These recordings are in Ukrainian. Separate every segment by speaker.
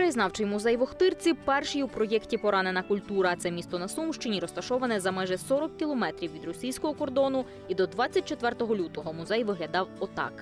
Speaker 1: Краєзнавчий музей в Охтирці перший у проєкті Поранена культура. Це місто на Сумщині, розташоване за майже 40 кілометрів від російського кордону. І до 24 лютого музей виглядав отак.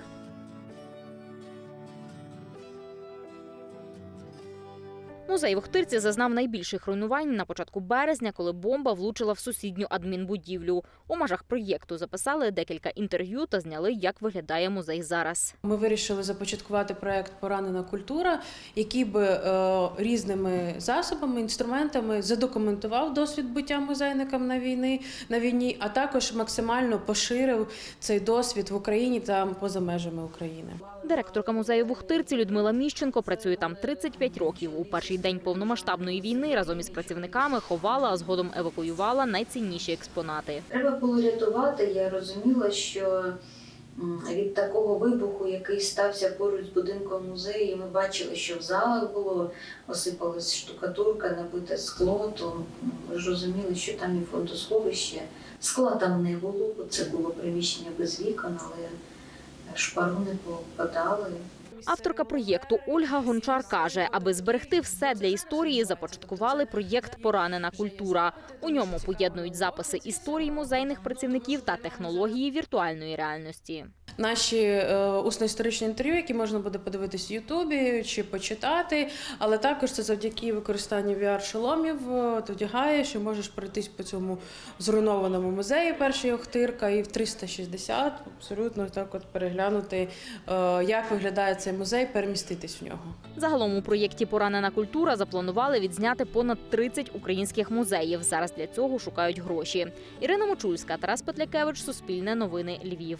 Speaker 1: Музей в Охтирці зазнав найбільших руйнувань на початку березня, коли бомба влучила в сусідню адмінбудівлю. У межах проєкту записали декілька інтерв'ю та зняли, як виглядає музей зараз.
Speaker 2: Ми вирішили започаткувати проект Поранена культура, який би е, різними засобами, інструментами задокументував досвід буття музейникам на війни на війні, а також максимально поширив цей досвід в Україні та поза межами України.
Speaker 1: Директорка музею в Ухтирці Людмила Міщенко працює там 35 років. У перший день повномасштабної війни разом із працівниками ховала, а згодом евакуювала найцінніші експонати.
Speaker 3: Треба було рятувати. Я розуміла, що від такого вибуху, який стався поруч з будинком музею, ми бачили, що в залах було осипалась штукатурка, набите скло, то м, ви ж розуміли, що там і фондосховище. Скла там не було, бо це було приміщення без вікон, але шпаруни попадали.
Speaker 1: Авторка проєкту Ольга Гончар каже, аби зберегти все для історії, започаткували проєкт Поранена культура. У ньому поєднують записи історій музейних працівників та технології віртуальної реальності.
Speaker 2: Наші е, усно-історичні інтерв'ю, які можна буде подивитись в Ютубі чи почитати, але також це завдяки використанню VR-шоломів е, ти вдягаєш і можеш пройтись по цьому зруйнованому музеї першої Охтирка і в 360 абсолютно так от переглянути, е, як виглядає цей музей, переміститись в нього.
Speaker 1: Загалом у проєкті Поранена культура запланували відзняти понад 30 українських музеїв. Зараз для цього шукають гроші. Ірина Мочульська, Тарас Петлякевич, Суспільне новини, Львів.